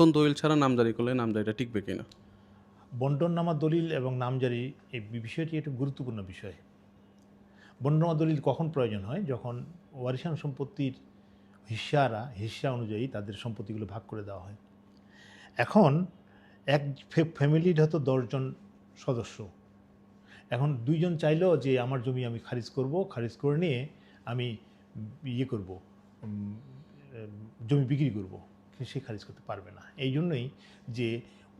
বন্টন দলিল ছাড়া নামজারি করলে নামজারিটা টিকবে কিনা? বন্টননামা দলিল এবং নামজারি এই বিষয়টি একটি গুরুত্বপূর্ণ বিষয়। বন্টননামা দলিল কখন প্রয়োজন হয়? যখন ওয়ারিশান সম্পত্তির হিস্সারা হিস্সা অনুযায়ী তাদের সম্পত্তিগুলো ভাগ করে দেওয়া হয়। এখন এক ফ্যামিলির হয়তো দশজন সদস্য। এখন দুইজন চাইলো যে আমার জমি আমি খারিজ করব, খারিজ করে নিয়ে আমি ইয়ে করব জমি বিক্রি করব। সে খারিজ করতে পারবে না। এই জন্যই যে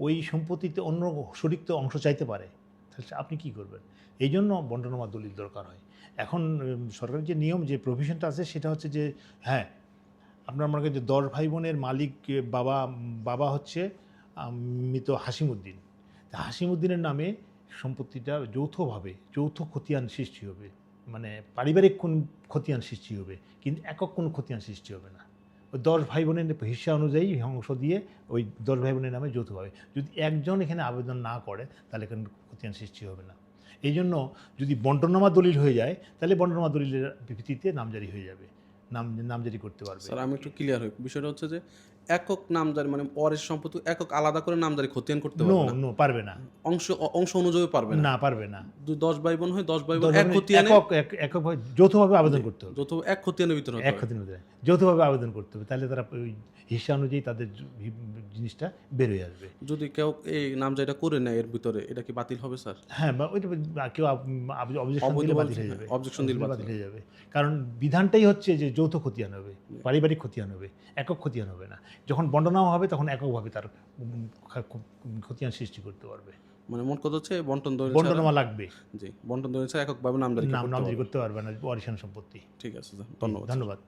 ওই সম্পত্তিতে অন্য শরিক তো অংশ চাইতে পারে, তাহলে আপনি কি করবেন? এই জন্য বন্টনামা দলিল দরকার হয়। এখন সরকারের যে নিয়ম, যে প্রভিশনটা আছে, সেটা হচ্ছে যে হ্যাঁ আপনার মনে যে দশ ভাই বোনের মালিক বাবা বাবা হচ্ছে মৃত হাসিমুদ্দিন। তা হাসিমুদ্দিনের নামে সম্পত্তিটা যৌথভাবে, যৌথ খতিয়ান সৃষ্টি হবে। মানে পারিবারিক কোন খতিয়ান সৃষ্টি হবে, কিন্তু একক কোনো খতিয়ান সৃষ্টি হবে না। দশ ভাই বোনের হিসা অনুযায়ী অংশ দিয়ে ওই দশ ভাই বোনের নামে যৌথভাবে যদি একজন এখানে আবেদন না করে, তাহলে এখানে ক্ষতিয়ান সৃষ্টি হবে না। এই জন্য যদি বন্টনামা দলিল হয়ে যায়, তাহলে বন্টনামা দলিলের ভিত্তিতে নামজারি হয়ে যাবে। নাম নামজারি করতে পারবে। স্যার আমি একটু ক্লিয়ার হই। বিষয়টা হচ্ছে যে একক নামজারি মানে ওয়ারিশ সম্পত্তি একক আলাদা করে নামজারি খতিয়ান করতে পারবে না? নো পারবে না। অংশ অংশ অনুযায়ী পারবে না? না পারবে না। দশ ভাই বোন হয় দশ ভাই বোন এক খতিয়ানে একক এক- এককভাবে যৌথভাবে আবেদন করতে হবে। যৌথ এক খতিয়ানের ভিতরে এক হবে। খতিয়ান অনুযায়ী যৌথভাবে আবেদন করতে হবে। তাহলে তারা ওই হিস্সা অনুযায়ী তাদের জিনিসটা বের হয়ে আসবে। যদি কেউ এই নামজারিটা করে নেয় এর ভিতরে এটা কি বাতিল হবে স্যার? হ্যাঁ বা ওইটা কেউ অবজেকশন দিলে বাতিল হয়ে যাবে। objection দিলে বাতিল হয়ে যাবে। কারণ বিধানটাই হচ্ছে যে যৌথ খতিয়ান হবে পারিবারিক খতিয়ান হবে একক খতিয়ান হবে না। যখন বন্টনাও হবে তখন এককভাবে তার খতিয়ান সৃষ্টি করতে পারবে। মানে মোট কথা হচ্ছে বন্টন দলিল বন্টনমা লাগবে। জি বন্টন দলিল এককভাবে নাম করতে করতে পারবে না অরিশান সম্পত্তি। ঠিক আছে ধন্যবাদ। ধন্যবাদ।